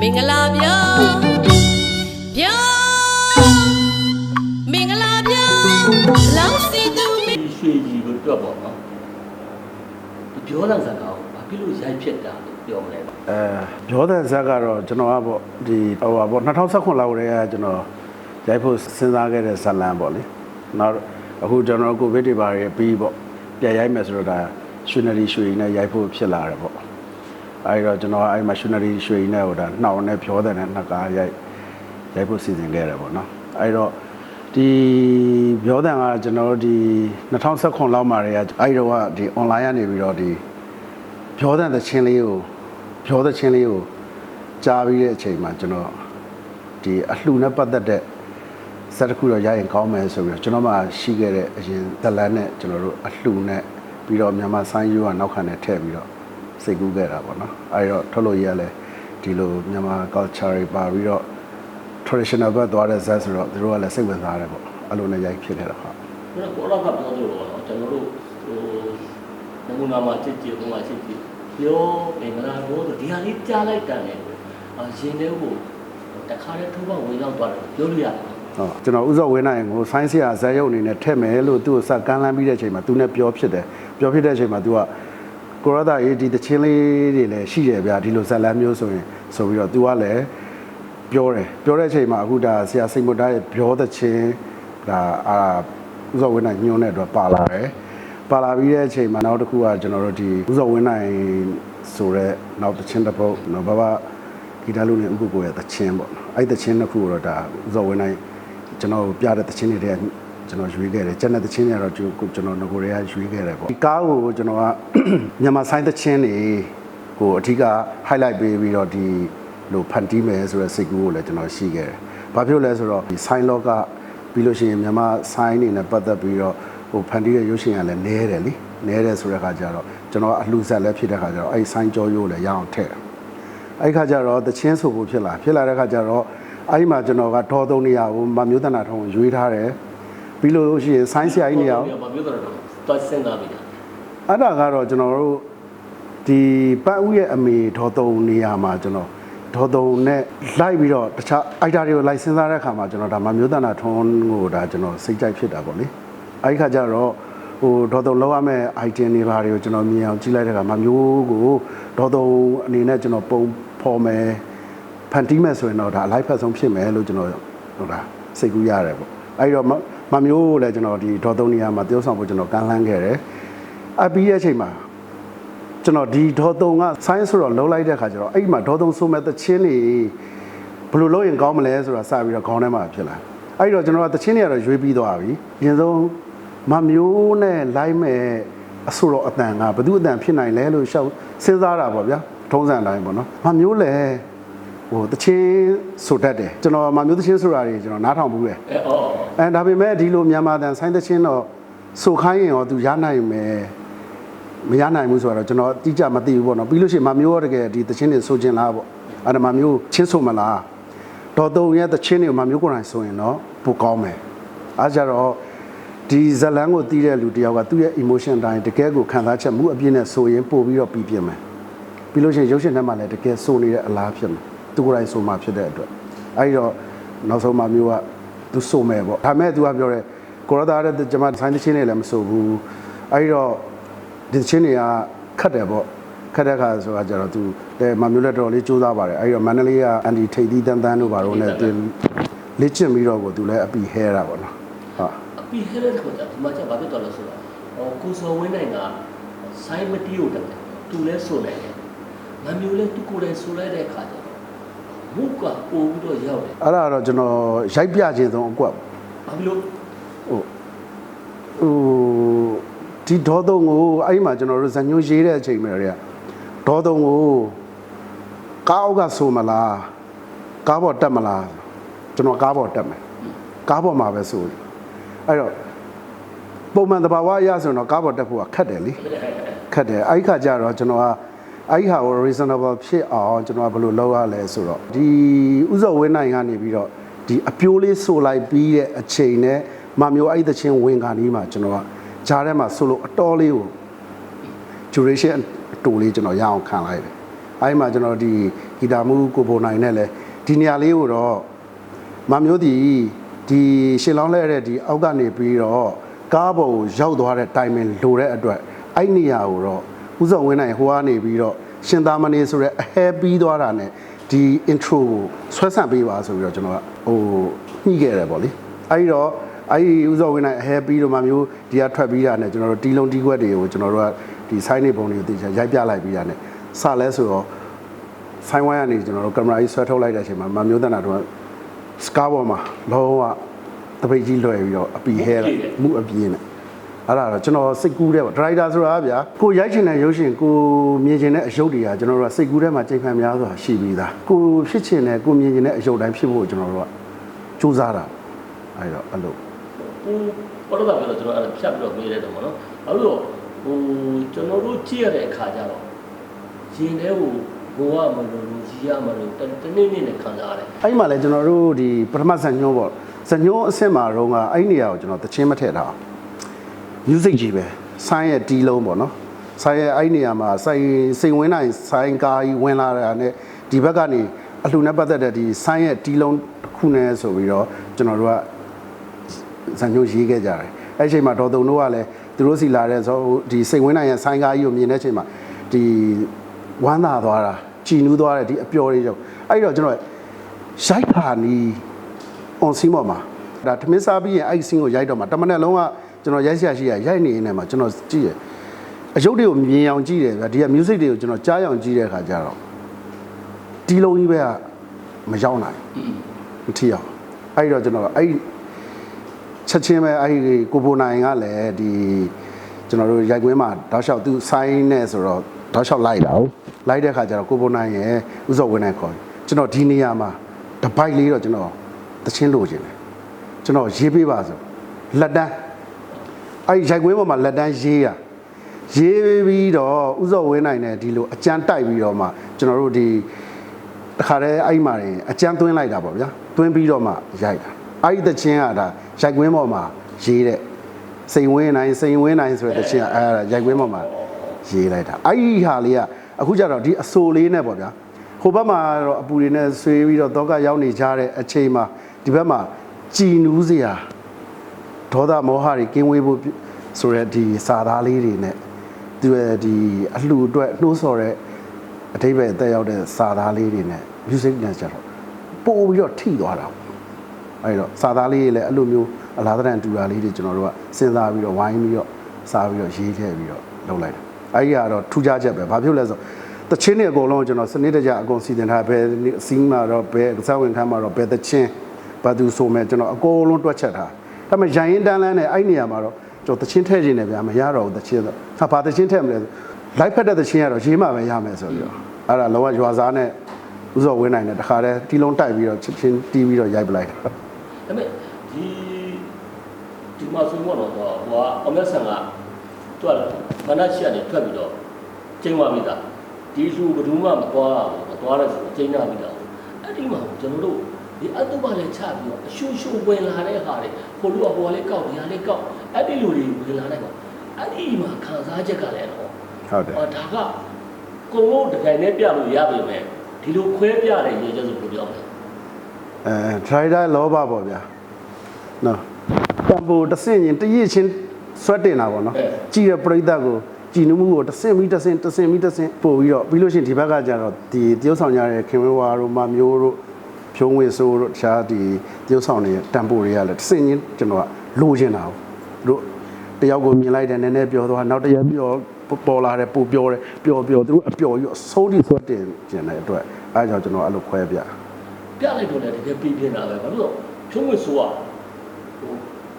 မင်္ဂလာပြောပြောမင်္ဂလာပြောလောင်းစီသူမင်ဒီရွှေကြီးကိုတွက်ပေါ့နော်ဒီပြောတဲ့စကားကိုဘာဖြစ်လို့ရိုက်ဖြစ်တာလို့ပြောမလဲအဲပြောတဲ့ဇက်ကတော့ကျွန်တော်ကပေါ့ဒီဟိုပါပေါ့2019လောက်တည်းကကျွန်တော်ရိုက်ဖို့စဉ်းစားခဲ့တဲ့ဇက်လန်ပေါ့လေနောက်အခုကျွန်တော်ကိုဗစ်တွေပါရပြီးပေါ့ပြန်ရိုက်မယ်ဆိုတော့ဒါရွှေနရီရွှေနဲ့ရိုက်ဖို့ဖြစ်လာတယ်ပေါ့ အဲဒီတော့ကျွန်တော်အဲ့မှာရွှေနရီရွှေနဲ့ဟိုဒါနှောင်နဲ့ပြောတဲ့နဲ့နှစ်ကားရိုက်ရိုက်ဖို့စီစဉ်ခဲ့တယ်ပေါ့နော်အဲဒီတော့ဒီပြောတဲ့ကကျွန်တော်တို့ဒီ2019လောက်မှာတည်းကအဲဒီတော့ကဒီ online ကနေပြီးတော့ဒီပြောတဲ့သချင်းလေးကိုပြောတဲ့ချင်းလေးကိုကြားပြီးတဲ့အချိန်မှာကျွန်တော်ဒီအလှနဲ့ပတ်သက်တဲ့စက်တစ်ခုတော့ရရင်ကောင်းမယ်ဆိုပြီးတော့ကျွန်တော်မှရှိခဲ့တဲ့အရင်ဇလန်နဲ့ကျွန်တော်တို့အလှနဲ့ပြီးတော့မြန်မာဆိုင်းယူကနောက်ခံနဲ့ထည့်ပြီးတော့ စိတ်ကူးခဲ့တာပေါ့နော်အဲဒီတော့ထုတ်လို့ရလဲဒီလိုမြန်မာ culture တွေပါပြီးတော့ traditional ဘက်သွားတဲ့ဇက်ဆိုတော့သူတို့ကလည်းစိတ်ဝင်စားတယ်ပေါ့အဲ့လိုနဲ့ရိုက်ဖြစ်ခဲ့တာဟုတ်ဒါတော့ကိုတော့ကပြောသလိုပေါ့နော်ကျွန်တော်တို့ဟိုနမူနာမှာချစ်ချစ်ဟိုမှာချစ်ချစ်ပြောမင်္ဂလာပြောဆိုဒီဟာလေးကြားလိုက်တယ်လေအရင်တည်းကိုတခါတည်းထိုးပေါက်ဝင်ရောက်သွားတယ်ပြောလို့ရတယ်ဟုတ်ကျွန်တော်ဥစောဝင်းနိုင်ကိုဆိုင်းဆရာဇက်ရုပ်အနေနဲ့ထည့်မယ်လို့သူ့ကိုစကမ်းလန်းပြီးတဲ့အချိန်မှာသူနဲ့ပြောဖြစ်တယ်ပြောဖြစ်တဲ့အချိန်မှာသူက ကိုရတာရေးဒီတချင်းလေးတွေလည်းရှိတယ်ဗျာဒီလိုဇက်လန်းမျိုးဆိုရင်ဆိုပြီးတော့သူကလည်းပြောတယ်ပြောတဲ့အချိန်မှာအခုဒါဆရာစိတ်မတားရဲ့ပြောတဲ့ချင်းဒါအာဥစောဝင်းနိုင်ညွှန်းတဲ့အတွက်ပါလာတယ်ပါလာပြီးတဲ့အချိန်မှာနောက်တစ်ခုကကျွန်တော်တို့ဒီဥစောဝင်းနိုင်ဆိုတဲ့နောက်တချင်းတစ်ပုတ်နော်ဘာဘာဂီတလူနဲ့ဥပ္ပကိုရဲ့တချင်းပေါ့နော်အဲ့ဒီတချင်းတစ်ခုတော့ဒါဥစောဝင်းနိုင်ကျွန်တော်ပြတဲ့တခြင်းတွေတည်း ကကျွန်တော်ရွေးခဲ့တယ်ကျန်တဲ့တခြင်းတွေကတော့ကျွန်တော်ငကိုတွေကရွေးခဲ့တယ်ပေါ့ဒီကားကိုကျွန်တော်ကမြန်မာဆိုင်တခြင်းတွေကိုအထူးက highlight ပေးပြီးတော့ဒီလိုဖန်တီးမယ်ဆိုတဲ့စိတ်ကူးကိုလည်းကျွန်တော်ရှိခဲ့တယ်။ဘာဖြစ်လို့လဲဆိုတော့ဒီဆိုင်လောကပြီးလို့ရှိရင်မြန်မာဆိုင်နေနဲ့ပတ်သက်ပြီးတော့ဟိုဖန်တီးတဲ့ရုပ်ရှင်ကလည်းနည်းတယ်လीနည်းတယ်ဆိုတဲ့ခါကျတော့ကျွန်တော်အလှဆက်လည်းဖြစ်တဲ့ခါကျတော့အဲ့ဆိုင်ကြောရိုးလည်းရအောင်ထည့်တယ်။အဲ့ခါကျတော့တချင်းဆိုဖို့ဖြစ်လာဖြစ်လာတဲ့ခါကျတော့အဲ့ဒီမှာကျွန်တော်ကဒေါ်သုံးနေရကိုမမျိုးတနာထုံးကိုရွေးထားတယ် ပြီးလို့ရှိရင်ဆိုင်းဆရာကြီးနေရအောင်ဘာပြောတော့တော့စဉ်းစားပြီလားအဲ့ဒါကတော့ကျွန်တော်တို့ဒီပတ်ဦးရဲ့အမေဒေါ်သုံးနေရမှာကျွန်တော်ဒေါ်သုံးနဲ့လိုက်ပြီးတော့တခြားအိုက်တာတွေကိုလိုက်စဉ်းစားတဲ့အခါမှာကျွန်တော်ဒါမမျိုးတနာထုံးကိုဒါကျွန်တော်စိတ်ကြိုက်ဖြစ်တာပေါ့လေအဲ့ဒီခါကျတော့ဟိုဒေါ်သုံးလောက်ရမယ့် item တွေဘာတွေကိုကျွန်တော်မြင်အောင်ကြည့်လိုက်တဲ့အခါမမျိုးကိုဒေါ်သုံးအနေနဲ့ကျွန်တော်ပုံဖော်မယ်ဖန်တီးမယ်ဆိုရင်တော့ဒါအလိုက်ဖက်ဆုံးဖြစ်မယ်လို့ကျွန်တော်ဟိုဒါစိတ်ကူးရတယ်ပေါ့အဲဒီတော့ မမမျိုးကိုလည်းကျွန်တော်ဒီဒေါ်သုံးနေရာမှာတယောက်ဆောင်ဖို့ကျွန်တော်ကမ်းလှမ်းခဲ့တယ်အပြီးရဲ့အချိန်မှာကျွန်တော်ဒီဒေါ်သုံးက science ဆိုတော့လုံးလိုက်တဲ့ခါကျတော့အဲ့ဒီမှာဒေါ်သုံးဆိုမဲ့တချင်းနေဘယ်လိုလုပ်ရင်ကောင်းမလဲဆိုတာစပြီးတော့ခေါင်းထဲမှာဖြစ်လာအဲ့ဒီတော့ကျွန်တော်ကတချင်းတွေကတော့ရွေးပြီးသွားပြီအရင်ဆုံးမမျိုးနဲ့လိုက်မဲ့အဆိုတော့အတန်ကဘယ်သူအတန်ဖြစ်နိုင်လဲလို့ရှောက်စဉ်းစားတာပေါ့ဗျာထုံးစံတိုင်းပေါ့နော်မမျိုးလည်း ဟိုတချင်းဆိုတတ်တယ်ကျွန်တော်မမျိုးတချင်းဆိုတာတွေကျွန်တော်နားထောင်ဘူးလေအဲအော်အဲဒါပေမဲ့ဒီလိုမြန်မာတန်ဆိုင်းတချင်းတော့ဆိုခိုင်းရင်ရောသူရနိုင်မယ်မရနိုင်ဘူးဆိုတော့ကျွန်တော်တိကျမသိဘူးပေါ့နော်ပြီးလို့ရှိရင်မမျိုးရောတကယ်ဒီတချင်းတွေဆိုခြင်းလားပေါ့အဲ့ဒါမမျိုးချင်းဆိုမလားဒေါ်တုံရဲ့တချင်းတွေကိုမမျိုးကိုယ်တိုင်ဆိုရင်တော့ပိုကောင်းမယ်အားကြတော့ဒီဇလန်ကိုတီးတဲ့လူတယောက်ကသူ့ရဲ့ emotion တိုင်းတကယ်ကိုခံစားချက်မှုအပြည့်နဲ့ဆိုရင်ပို့ပြီးတော့ပြီးပြင်းမယ်ပြီးလို့ရှိရင်ရုပ်ရှင်ထဲမှာလည်းတကယ်စိုးနေတဲ့အလားဖြစ်မှာ သူကိုယ်တိုင်စိုးမှာဖြစ်တဲ့အတွက်အဲဒီတော့နောက်ဆုံးမှမျိုးကသူစိုးမယ်ပေါ့ဒါမဲ့သူကပြောတယ်ကိုရသားတဲ့ကျွန်မဆိုင်းတချင်းတွေလည်းမစိုးဘူးအဲဒီတော့ဒီတချင်းတွေကခတ်တယ်ပေါ့ခတ်တဲ့ခါဆိုတာကျတော့သူတဲမမျိုးလည်းတော်တော်လေးစူးစမ်းပါတယ်အဲဒီတော့မန္တလေးကအန်ဒီထိတ်သီးတန်းတန်းတို့ဘာလို့လဲသူလေ့ကျင့်ပြီးတော့ကိုသူလည်းအပီဟဲတာပေါ့နော်ဟုတ်အပီဟဲတဲ့ခါကျဒီမှာကျဘာဖြစ်သွားလဲဆိုတော့ဟောကိုစောဝင်းနိုင်ကဆိုင်းမတီးကိုတက်တယ်သူလဲဆိုနိုင်တယ်မမျိုးလဲသူကိုယ်တိုင်ဆိုလိုက်တဲ့ခါကျ တော့ဘုကပို့ပြီးတော့ရောက်တယ်အဲ့ဒါကတော့ကျွန်တော်ရိုက်ပြခြင်းဆုံးအကွက်ပေါ့ဘာဖြစ်လို့ဟိုဟိုဒီဒေါ်သုံးကိုအဲ့ဒီမှာကျွန်တော်တို့ဇညွှန်းရေးတဲ့အချိန်မှာတွေကဒေါ်သုံးကိုကားအောက်ကဆိုမလားကားပေါ်တက်မလားကျွန်တော်ကားပေါ်တက်မယ်ကားပေါ်မှာပဲဆိုအဲ့တော့ပုံမှန်တဘာဝအရဆိုရင်တော့ကားပေါ်တက်ဖို့ကခက်တယ်လေခက်တယ်အဲ့ဒီခါကျတော့ကျွန်တော်က အဲ့ဒီဟာကို reasonable ဖြစ်အောင်ကျွန်တော်ကဘယ်လိုလုပ်ရလဲဆိုတော့ဒီဥစ္စာဝင်းနိုင်ကနေပြီးတော့ဒီအပြိုးလေးဆိုလိုက်ပြီးတဲ့အချိန်နဲ့မမျိုးအဲ့ဒီသချင်းဝင်ခါနီးမှာကျွန်တော်ကဂျားထဲမှာဆိုလို့အတော်လေးကို duration အတူလေးကျွန်တော်ရအောင်ခံလိုက်တယ်အဲဒီမှာကျွန်တော်ဒီဂီတာမူကိုပုံနိုင်နဲ့လဲဒီနေရာလေးကိုတော့မမျိုးဒီဒီရှင်လောင်းလဲတဲ့ဒီအောက်ကနေပြီးတော့ကားပေါ်ကိုရောက်သွားတဲ့တိုင်မင်လိုတဲ့အတွက်အဲ့နေရာကိုတော့ ဥဆောင်ဝင်းနိုင်ဟိုကနေပြီးတော့ရှင်သာမဏေဆိုတဲ့အဟဲပြီးသွားတာနဲ့ဒီ intro ကိုဆွဲဆန့်ပေးပါဆိုပြီးတော့ကျွန်တော်ကဟိုညှိခဲ့တယ်ပေါ့လေအဲ့ဒီတော့အဲ့ဒီဥဆောင်ဝင်းနိုင်အဟဲပြီးတော့မှမျိုးဒီကထွက်ပြီးတာနဲ့ကျွန်တော်တို့တီလုံးတီခွက်တွေကိုကျွန်တော်တို့ကဒီ sign နေပုံတွေကိုတည်ချရိုက်ပြလိုက်ပြီးတာနဲ့စလဲဆိုတော့ဆိုင်ဝိုင်းကနေကျွန်တော်တို့ကင်မရာကြီးဆွဲထုတ်လိုက်တဲ့အချိန်မှာမမျိုးတန်တာတို့ကစကားပေါ်မှာလုံးဝတပိတ်ကြီးလွှဲပြီးတော့အပီဟဲတာမှုအပြင်းနဲ့ အဲ့ဒါတော့ကျွန်တော်စိတ်ကူးတဲ့ပေါ့ဒရိုက်တာဆိုတာဗျာကိုရိုက်ချင်တဲ့ရုပ်ရှင်ကိုမြင်ချင်တဲ့အရုပ်တွေကကျွန်တော်တို့ကစိတ်ကူးထဲမှာချိန်ခံများစွာရှိပြီးသားကိုဖြစ်ချင်တဲ့ကိုမြင်ချင်တဲ့အရုပ်တိုင်းဖြစ်ဖို့ကျွန်တော်တို့ကစူးစမ်းတာအဲ့တော့အဲ့လိုဟိုဘောတော့ပြောတော့ကျွန်တော်အဲ့ဒါဖြတ်ပြီးတော့မေးလိုက်တော့မနော်ဘာလို့ဟိုကျွန်တော်တို့ကြည့်ရတဲ့အခါကျတော့ရှင်တဲ့ဟိုဘဝမလို့ကြီးရမလို့တနေ့နေ့နဲ့ခံစားရတယ်အဲ့မှာလည်းကျွန်တော်တို့ဒီပထမဇန်ညွှန်းပေါ့ဇန်ညွှန်းအဆင့်မှာတော့ကအဲ့နေရာကိုကျွန်တော်တချင်းမထည့်တာ music ကြီးပဲဆိုင်းရဲ့တီးလုံးပေါ့နော်ဆိုင်းရဲ့အဲ့နေရာမှာစိုင်စိန်ဝင်နိုင်ဆိုင်းကားကြီးဝင်လာတာနဲ့ဒီဘက်ကနေအလှနဲ့ပတ်သက်တဲ့ဒီဆိုင်းရဲ့တီးလုံးတစ်ခုနဲ့ဆိုပြီးတော့ကျွန်တော်တို့ကဇန်ညွှန်းရေးခဲ့ကြတယ်အဲ့ဒီအချိန်မှာဒေါ်တုံတို့ကလည်းသူတို့စီလာတဲ့ဆိုဒီစိန်ဝင်နိုင်ရဲ့ဆိုင်းကားကြီးကိုမြင်တဲ့အချိန်မှာဒီဝမ်းသာသွားတာကြည်နူးသွားတဲ့ဒီအပျော်လေးကြောင့်အဲ့ဒီတော့ကျွန်တော်ရိုက်ခါနီး on scene ပေါ်မှာဒါထမင်းစားပြီးရင်အဲ့ဒီ scene ကိုရိုက်တော့မှာတမနဲ့လုံးက ကျွန်တော်ရိုက်ဆရာရှိရရိုက်နေနေမှာကျွန်တော်ကြည့်ရအယုတ်တွေကိုမြင်အောင်ကြည့်တယ်ဗျာဒီက music တွေကိုကျွန်တော်ကြားအောင်ကြည့်တဲ့အခါကျတော့ဒီလုံးကြီးပဲကမရောက်နိုင်မထီအောင်အဲ့ဒီတော့ကျွန်တော်အဲ့ဒီချက်ချင်းပဲအဲ့ဒီကိုပိုနိုင်ကလည်းဒီကျွန်တော်တို့ရိုက်ကွင်းမှာတောက်လျှောက်သူဆိုင်းနေဆိုတော့တောက်လျှောက်လိုက်တာဟုတ်လိုက်တဲ့အခါကျတော့ကိုပိုနိုင်ရဲ့ဥစောဝင်နိုင်ခေါ်တယ်ကျွန်တော်ဒီနေရာမှာတပိုက်လေးတော့ကျွန်တော်တချင်းလိုချင်တယ်ကျွန်တော်ရေးပေးပါဆိုလက်တန်း အဲ့ဒီရိုက်ကွင်းပေါ်မှာလက်တန်းရေးရရေးပြီးတော့ဥစောဝင်းနိုင်တဲ့ဒီလိုအကြမ်းတိုက်ပြီးတော့မှကျွန်တော်တို့ဒီတခါတည်းအဲ့မှာရင်အကြမ်းသွင်းလိုက်တာပေါ့ဗျာသွင်းပြီးတော့မှရိုက်တာအဲ့ဒီတချင်းကဒါရိုက်ကွင်းပေါ်မှာရေးတဲ့စိန်ဝင်းနိုင်စိန်ဝင်းနိုင်ဆိုတဲ့တချင်းကအဲ့ဒါရိုက်ကွင်းပေါ်မှာရေးလိုက်တာအဲ့ဒီဟာလေးကအခုကျတော့ဒီအဆိုလေးနဲ့ပေါ့ဗျာဟိုဘက်မှာတော့အပူတွေနဲ့ဆွေးပြီးတော့တော့ကရောက်နေကြတဲ့အချိန်မှာဒီဘက်မှာကြည်နူးစရာ ဒေါသမောဟတွေကင်းဝေးဖို့ဆိုတဲ့ဒီစာသားလေးတွေနဲ့သူရဲ့ဒီအလှူအတွက်နှိုးဆော်တဲ့အထိပ္ပယ်တက်ရောက်တဲ့စာသားလေးတွေနဲ့ music နဲ့ကျတော့ပို့ပြီးတော့ထိသွားတာပေါ့အဲဒီတော့စာသားလေးတွေလည်းအဲ့လိုမျိုးအလားတန်တူတာလေးတွေကျွန်တော်တို့ကစဉ်းစားပြီးတော့ဝိုင်းပြီးတော့စားပြီးတော့ရေးထည့်ပြီးတော့လုပ်လိုက်တာအဲဒီကတော့ထူးခြားချက်ပဲဘာဖြစ်လဲဆိုတော့တချင်းတွေအကုန်လုံးကျွန်တော်စနစ်တကျအကုန်စီစဉ်ထားဘယ်စီးမှာတော့ဘယ်ကစားဝင်ခန်းမှာတော့ဘယ်တချင်းဘာသူဆိုမဲ့ကျွန်တော်အကုန်လုံးတွက်ချက်ထား ဒါပေမဲ့ရန်ရင်တန်းလန်းနဲ့အဲ့နေရာမှာတော့ကျွန်တော်တချင်းထည့်ခြင်းနဲ့ဗျာမရတော့ဘူးတချင်းဆိုဟာဘာတချင်းထည့်မလဲဆိုလိုက်ဖက်တဲ့တချင်းကတော့ရေးမှပဲရမယ်ဆိုပြီးတော့အဲ့ဒါလောကရွာစားနဲ့ဥစောဝင်းနိုင်တဲ့တခါတည်းတီလုံးတိုက်ပြီးတော့ချက်ချင်းတီးပြီးတော့ရိုက်ပလိုက်တာဒါပေမဲ့ဒီဒီမှာဆိုတော့တော့ဟိုကအမေဆန်ကသူကမနက်ရှိကနေထွက်ပြီးတော့ကျင်းသွားပြီသားဒီလူဘယ်သူမှမသွားဘူးမသွားတဲ့ဆိုကျင်းသွားပြီသားအဲ့ဒီမှာကျွန်တော်တို့ ဒီအတုပလည်းချပြီးတော့အရှူရှူဝင်လာတဲ့ဟာတွေဟိုလူကဟိုကလေးကောက်ဒီဟာလေးကောက်အဲ့ဒီလူတွေဝင်လာတဲ့မှာအဲ့ဒီမှာခံစားချက်ကလည်းတော့ဟုတ်တယ်အော်ဒါကကိုလို့တကယ်နဲ့ပြလို့ရပြီမဲ့ဒီလိုခွဲပြတဲ့ရေချက်ဆိုဘယ်လိုပြောမလဲအဲ driver လောဘပေါ့ဗျာနော်တံပိုတစ်စင့်ရင်တရစ်ချင်းဆွတ်တင်တာပေါ့နော်ကြည်ရပြိဿကိုကြည်နမှုကိုတစ်စင့်ပြီးတစ်စင့်တစ်စင့်ပြီးတစ်စင့်ပို့ပြီးတော့ပြီးလို့ရှိရင်ဒီဘက်ကကျတော့ဒီတရုပ်ဆောင်ကြတဲ့ခင်ဝဲဝါတို့မမျိုးတို့ ဖြုံးဝေဆိုးတို့တခြားဒီတရုပ်ဆောင်တွေတံပိုတွေကလည်းတစ်စင့်ချင်းကျွန်တော်ကလိုချင်တာတို့တယောက်ကိုမြင်လိုက်တယ်နည်းနည်းပြောသွားနောက်တစ်ရက်ပြောပေါ်လာတယ်ပို့ပြောတယ်ပျော်ပျော်သူတို့အပျော်ကြီးအစိုးတိဆွတ်တင်ကျင်တဲ့အတွက်အဲဒါကြောင့်ကျွန်တော်အဲ့လိုခွဲပြပြလိုက်တော့လည်းတကယ်ပြည်ပြင်းတာပဲဘာလို့လဲဖြုံးဝစ်ဆိုးอ่ะဟို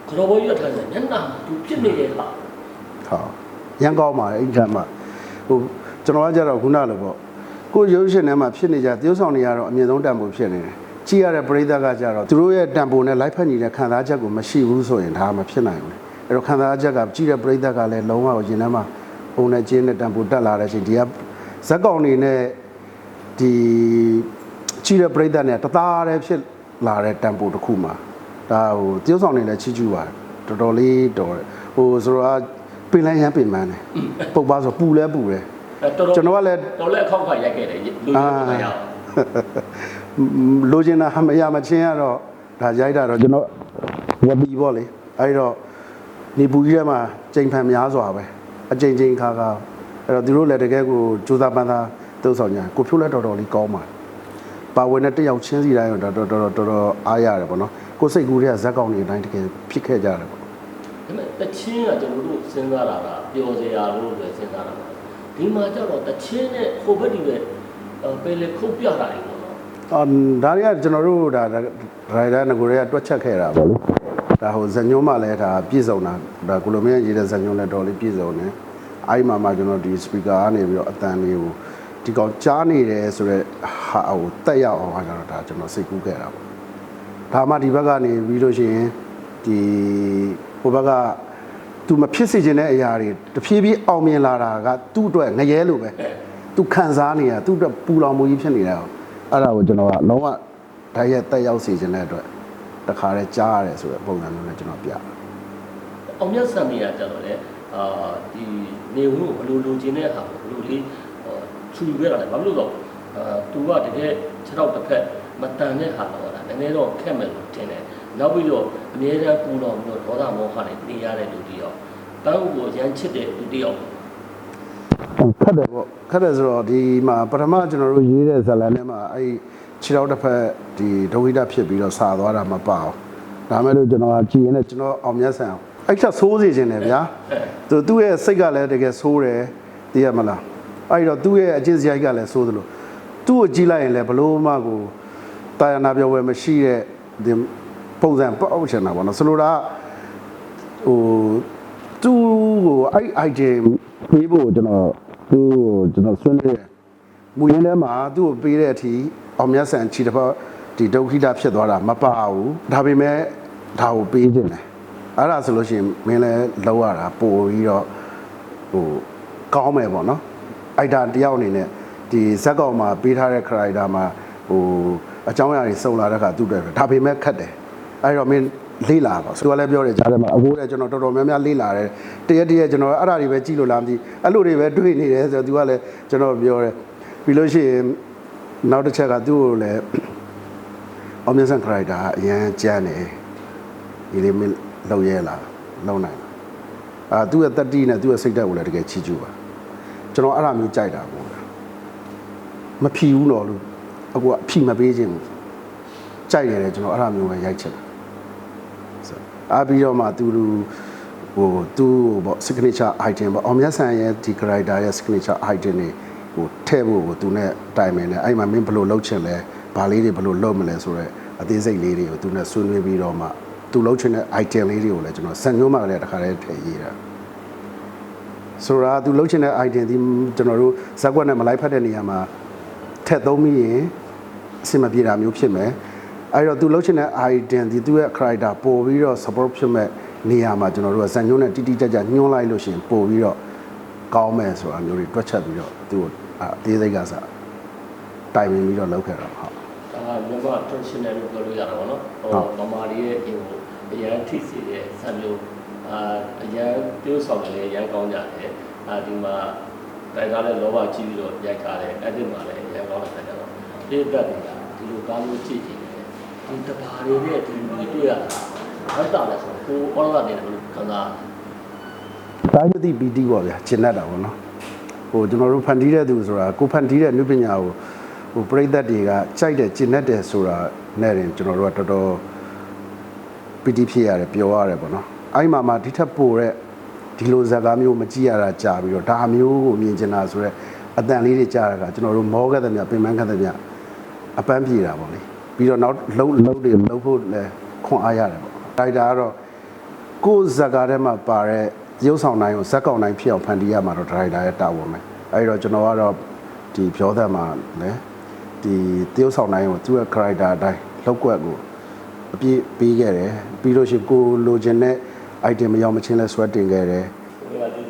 ခရောဘောကြီးအထိုင်နဲ့ညနာသူဖြစ်နေတဲ့ဟာဟုတ်ရန်ကောင်းပါတယ်အဲ့ဒီထက်မှဟိုကျွန်တော်ကကြတော့ခုနလိုပေါ့ကိုရုပ်ရှင်ထဲမှာဖြစ်နေကြတရုပ်ဆောင်တွေကတော့အမြင့်ဆုံးတန်ဖိုးဖြစ်နေတယ် ကြည့်ရတဲ့ပရိသတ်ကကြတော့သူတို့ရဲ့တန်ဖိုးနဲ့ live ဖက်ညီတဲ့ခံစားချက်ကိုမရှိဘူးဆိုရင်ဒါမဖြစ်နိုင်ဘူးအဲ့တော့ခံစားချက်ကကြည့်တဲ့ပရိသတ်ကလည်းလုံးဝရင်ထဲမှာပုံနဲ့ကျင်းတဲ့တန်ဖိုးတက်လာတဲ့အချိန်ဒီကဇက်ကောင်တွေနဲ့ဒီကြည့်တဲ့ပရိသတ်နဲ့တသားတည်းဖြစ်လာတဲ့တန်ဖိုးတစ်ခုမှာဒါဟိုတရုပ်ဆောင်တွေလည်းချီးကျူးပါတယ်တော်တော်လေးတော်တယ်ဟိုဆိုတော့ပင်လဲရမ်းပင်မန်းတယ်ပုတ်ပါဆိုပူလဲပူတယ်အဲတော်တော်ကျွန်တော်ကလည်းတော်လည်းအခောက်ခါရိုက်ခဲ့တယ်လူအာကြီးကရအောင် လိုချင်တာမရမချင်းကတော့ဒါရိုက်တာတော့ကျွန်တော်ဝပီပေါ့လေအဲဒီတော့နေပူကြီးထဲမှာချိန်ဖန်များစွာပဲအချိန်ချင်းခါခါအဲ့တော့သူတို့လည်းတကယ်ကိုစူးစမ်းပန်းသားတုပ်ဆောင်ညာကိုဖြိုးလည်းတော်တော်လေးကောင်းပါပါဝင်တဲ့တယောက်ချင်းစီတိုင်းတော့တော်တော်တော်တော်အားရတယ်ပေါ့နော်ကိုစိတ်ကူးတွေကဇက်ကောင်တွေအတိုင်းတကယ်ဖြစ်ခဲ့ကြတယ်ပေါ့ဒါပေမဲ့တချင်းကကျွန်တော်တို့စဉ်းစားလာတာပျော်စရာလို့ပဲစဉ်းစားတာပါဒီမှာကျတော့တချင်းနဲ့ဟိုဘက်ဒီဘက်အဲပယ်လေခုတ်ပြတာတွေပေါ့နော်အော် ဒါတွေကကျွန်တော်တို့ဒါရိုက်တာငကိုတွေကတွက်ချက်ခဲ့တာပေါ့လေဒါဟိုဇညုံးမှလည်းဒါပြည့်စုံတာဒါကိုလိုမင်းရေးတဲ့ဇညုံးလည်းတော်လေးပြည့်စုံတယ်အဲ့မှာမှကျွန်တော်ဒီ speaker ကနေပြီးတော့အတန်လေးကိုဒီကောင်ကြားနေတယ်ဆိုတော့ဟာဟိုတက်ရောက်အောင်ဟာကျွန်တော်ဒါကျွန်တော်စိတ်ကူးခဲ့တာပေါ့ဒါမှဒီဘက်ကနေပြီးလို့ရှိရင်ဒီဟိုဘက်က तू မဖြစ်စေချင်တဲ့အရာတွေတဖြည်းဖြည်းအောင်မြင်လာတာကသူ့အတွက်ငရဲလိုပဲသူခံစားနေရသူ့အတွက်ပူလောင်မှုကြီးဖြစ်နေတာကို အဲ့ဒါကိုကျွန်တော်ကလုံးဝဓာတ်ရက်တက်ရောက်စေချင်တဲ့အတွက်တခါတည်းကြားရတယ်ဆိုတဲ့ပုံစံမျိုးနဲ့ကျွန်တော်ပြတယ်အောင်မြတ်ဆံမီကကျတော့လေအာဒီနေဝင်းကိုဘယ်လိုလိုချင်တဲ့ဟာကိုဘယ်လိုလေးချူခဲ့တာလဲဘာလို့လဲဆိုတော့အာသူကတကယ်ခြေတော့တစ်ဖက်မတန်တဲ့ဟာတော့ဒါနည်းနည်းတော့ခက်မယ်လို့ထင်တယ်နောက်ပြီးတော့အမြဲတမ်းပူလောင်ပြီးတော့ဒေါသမောဟနဲ့နေရတဲ့လူတယောက်ပန်းကိုရမ်းချစ်တဲ့လူတယောက် ခက်တယ်ပေါ့ခက်တယ်ဆိုတော့ဒီမှာပထမကျွန်တော်တို့ရေးတဲ့ဇာတ်လမ်းထဲမှာအဲ့ခြေတော်တစ်ဖက်ဒီဒုက္ခိတဖြစ်ပြီးတော့စာသွားတာမပါအောင်ဒါမဲ့လို့ကျွန်တော်ကကြည်ရင်လည်းကျွန်တော်အောင်မြတ်ဆန်အောင်အဲ့ချက်ဆိုးစေခြင်းတယ်ဗျာသူသူ့ရဲ့စိတ်ကလည်းတကယ်ဆိုးတယ်သိရမလားအဲ့တော့သူ့ရဲ့အကျင့်စရိုက်ကလည်းဆိုးသလိုသူ့ကိုကြည့်လိုက်ရင်လည်းဘလို့မှကိုတာယာနာပြောဝဲမရှိတဲ့ဒီပုံစံပေါ့အောင်ချင်တာပေါ့နော်ဆိုလိုတာကဟိုသူ့ကိုအဲ့ item ပေးဖို့ကျွန်တော် သူ့ကိုကျွန်တော်ဆွေးနွေးတယ်မူရင်းထဲမှာသူ့ကိုပေးတဲ့အထိအောင်မြတ်ဆန်ခြေတစ်ဖက်ဒီဒုက္ခိတဖြစ်သွားတာမပါဘူးဒါပေမဲ့ဒါကိုပေးခြင်းတယ်အဲ့ဒါဆိုလို့ရှိရင်မင်းလည်းလောက်ရတာပို့ပြီးတော့ဟိုကောင်းမယ်ပေါ့နော်အိုက်တာတယောက်အနေနဲ့ဒီဇက်ကောင်မှာပေးထားတဲ့ character မှာဟိုအကြောင်းအရာတွေစုံလာတဲ့အခါသူ့အတွက်ပဲဒါပေမဲ့ခက်တယ်အဲ့တော့မင်း လေးလာပါသူကလည်းပြောတယ်ကြားထဲမှာအကိုတဲ့ကျွန်တော်တော်တော်များများလေးလာတယ်တရက်တရက်ကျွန်တော်အဲ့ဒါတွေပဲကြည့်လို့လားမသိအဲ့လိုတွေပဲတွေးနေတယ်ဆိုတော့သူကလည်းကျွန်တော်ပြောတယ်ပြီးလို့ရှိရင်နောက်တစ်ချက်ကသူ့ကိုလည်းအောင်မြတ်ဆန် character ကအရန်ကြမ်းတယ်ဒီလေးမလောက်ရဲလားလောက်နိုင်လားအာသူ့ရဲ့တက်တီနဲ့သူ့ရဲ့စိတ်ဓာတ်ကိုလည်းတကယ်ချီးကျူးပါကျွန်တော်အဲ့ဒါမျိုးကြိုက်တာပေါ့မဖြီဘူးတော့လို့အကူကအဖြီမပေးခြင်းဘူးကြိုက်ရတယ်ကျွန်တော်အဲ့ဒါမျိုးပဲရိုက်ချင်တာ အားပြီးတော့မှသူလူဟိုသူ့ပေါ့ signature item ပေါ့အောင်မြတ်ဆန်ရဲ့ဒီ character ရဲ့ signature item တွေဟိုထည့်ဖို့ကိုသူနဲ့တိုင်ပင်တယ်အဲ့မှာမင်းဘယ်လိုလုပ်ချင်လဲဘာလေးတွေဘယ်လိုလုပ်မလဲဆိုတော့အသေးစိတ်လေးတွေကိုသူနဲ့ဆွေးနွေးပြီးတော့မှသူလုပ်ချင်တဲ့ item လေးတွေကိုလည်းကျွန်တော်စံညွှန်းမှလည်းတစ်ခါတည်းထည့်ရေးတာဆိုတော့သူလုပ်ချင်တဲ့ item ဒီကျွန်တော်တို့ဇက်ကွက်နဲ့မလိုက်ဖက်တဲ့နေရာမှာထည့်သုံးပြီးရင်အဆင်မပြေတာမျိုးဖြစ်မယ် အဲ့တော့သူလှုပ်ချင်တဲ့ item ဒီသူ့ရဲ့ character ပို့ပြီးတော့ support ဖြစ်မဲ့နေရာမှာကျွန်တော်တို့ကဇန်ညွန်းနဲ့တိတိကျကျညွှန်းလိုက်လို့ရှိရင်ပို့ပြီးတော့ကောင်းမယ်ဆိုတာမျိုးတွေတွက်ချက်ပြီးတော့သူ့ကိုအသေးစိတ်ကစားတိုင်ပင်ပြီးတော့လုပ်ခဲ့တာဟုတ်ဒါကမြန်မာ traditional လို့ပြောလို့ရတာပေါ့နော်ဟိုဗမာတွေရဲ့အိမ်ကိုအရန်ထိစီတဲ့ဆံမျိုးအာအရန်တိုးဆောင်တယ်အရန်ကောင်းကြတယ်အာဒီမှာတိုင်ကားလည်းလောဘကြီးပြီးတော့ရိုက်ထားတယ်အဲ့ဒီမှာလည်းအရန်ကောင်းတဲ့ခါကျတော့ဒီဘက်တွေကဒီလိုကားမျိုးကြည့်ကြည့်တယ် ဒီတဘာတွေနဲ့ဒီလိုတွေတွေ့ရတာဟုတ်တာလဲဆိုတော့ကိုအော်လာနေတယ်လို့ခံစားတိုင်းမသိပီတိပေါ့ဗျာကျင်တတ်တာပေါ့နော်ဟိုကျွန်တော်တို့ဖန်တီးတဲ့သူဆိုတာကိုဖန်တီးတဲ့နုပညာကိုဟိုပြိသက်တွေကကြိုက်တယ်ကျင်တတ်တယ်ဆိုတာနဲ့တင်ကျွန်တော်တို့ကတော်တော်ပီတိဖြစ်ရတယ်ပျော်ရတယ်ပေါ့နော်အဲ့မှာမှဒီထက်ပိုတဲ့ဒီလိုဇာတ်ကားမျိုးမကြည့်ရတာကြာပြီးတော့ဒါမျိုးကိုမြင်ချင်တာဆိုတော့အတန်လေးတွေကြာတာကကျွန်တော်တို့မောခဲ့တဲ့မြပင်ပန်းခဲ့တဲ့မြအပန်းပြေတာပေါ့လေ ပြီးတော့နောက်လှုပ်လှုပ်တွေလှုပ်ဖို့လည်းခွန်အားရတယ်ပေါ့ဒါကြကတော့ကိုယ်ဇက်ကားထဲမှာပါတဲ့ရုပ်ဆောင်တိုင်းကိုဇက်ကောင်တိုင်းဖြစ်အောင်ဖန်တီးရမှာတော့ဒရိုက်တာရဲ့တာဝန်ပဲအဲဒီတော့ကျွန်တော်ကတော့ဒီပြောသက်မှာလည်းဒီတရုပ်ဆောင်တိုင်းကိုသူ့ရဲ့ character အတိုင်းလောက်ကွက်ကိုအပြည့်ပေးခဲ့တယ်ပြီးလို့ရှိရင်ကိုလိုချင်တဲ့ item မရောက်မချင်းလဲဆွဲတင်ခဲ့တယ်ဒီကဒီ